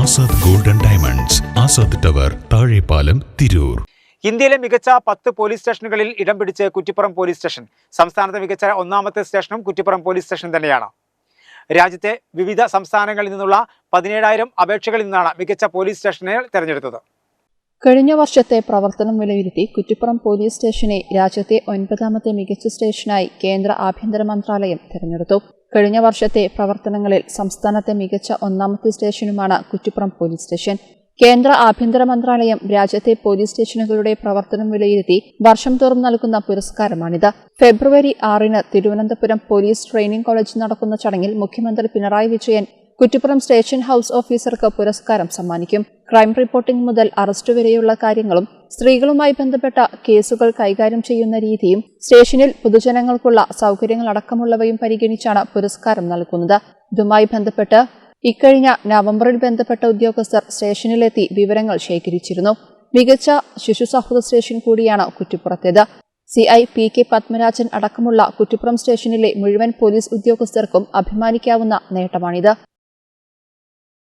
Azad golden diamonds Azad tower Thazhepalam Tirur. ഇന്ത്യയിലെ മികച്ച പത്ത് പോലീസ് സ്റ്റേഷനുകളിൽ ഇടം പിടിച്ച് കുറ്റിപ്പുറം പോലീസ് സ്റ്റേഷൻ. സംസ്ഥാനത്തെ മികച്ച ഒന്നാമത്തെ സ്റ്റേഷനും കുറ്റിപ്പുറം പോലീസ് സ്റ്റേഷൻ തന്നെയാണ്. രാജ്യത്തെ വിവിധ സംസ്ഥാനങ്ങളിൽ നിന്നുള്ള പതിനേഴായിരം അപേക്ഷകളിൽ നിന്നാണ് മികച്ച പോലീസ് സ്റ്റേഷനുകൾ തെരഞ്ഞെടുത്തത്. കഴിഞ്ഞ വർഷത്തെ പ്രവർത്തനം വിലയിരുത്തി കുറ്റിപ്പുറം പോലീസ് സ്റ്റേഷനെ രാജ്യത്തെ ഒൻപതാമത്തെ മികച്ച സ്റ്റേഷനായി കേന്ദ്ര ആഭ്യന്തര മന്ത്രാലയം തിരഞ്ഞെടുത്തു. കഴിഞ്ഞ വർഷത്തെ പ്രവർത്തനങ്ങളിൽ സംസ്ഥാനത്തെ മികച്ച ഒന്നാമത്തെ സ്റ്റേഷനുമാണ് കുറ്റിപ്പുറം പോലീസ് സ്റ്റേഷൻ. കേന്ദ്ര ആഭ്യന്തര മന്ത്രാലയം രാജ്യത്തെ പോലീസ് സ്റ്റേഷനുകളുടെ പ്രവർത്തനം വിലയിരുത്തി വർഷം തോറും നൽകുന്ന പുരസ്കാരമാണിത്. ഫെബ്രുവരി ആറിന് തിരുവനന്തപുരം പോലീസ് ട്രെയിനിംഗ് കോളേജിൽ നടക്കുന്ന ചടങ്ങിൽ മുഖ്യമന്ത്രി പിണറായി വിജയൻ കുറ്റിപ്പുറം സ്റ്റേഷൻ ഹൌസ് ഓഫീസർക്ക് പുരസ്കാരം സമ്മാനിക്കും. ക്രൈം റിപ്പോർട്ടിംഗ് മുതൽ അറസ്റ്റ് വരെയുള്ള കാര്യങ്ങളും സ്ത്രീകളുമായി ബന്ധപ്പെട്ട കേസുകൾ കൈകാര്യം ചെയ്യുന്ന രീതിയും സ്റ്റേഷനിൽ പൊതുജനങ്ങൾക്കുള്ള സൗകര്യങ്ങളടക്കമുള്ളവയും പരിഗണിച്ചാണ് പുരസ്കാരം നൽകുന്നത്. ഇതുമായി ബന്ധപ്പെട്ട് ഇക്കഴിഞ്ഞ നവംബറിൽ ബന്ധപ്പെട്ട ഉദ്യോഗസ്ഥർ സ്റ്റേഷനിലെത്തി വിവരങ്ങൾ ശേഖരിച്ചിരുന്നു. മികച്ച ശിശു സൗഹൃദ സ്റ്റേഷൻ കൂടിയാണ് കുറ്റിപ്പുറത്തേത്. C I P K Padmarajan അടക്കമുള്ള കുറ്റിപ്പുറം സ്റ്റേഷനിലെ മുഴുവൻ പോലീസ് ഉദ്യോഗസ്ഥർക്കും അഭിമാനിക്കാവുന്ന നേട്ടമാണിത്.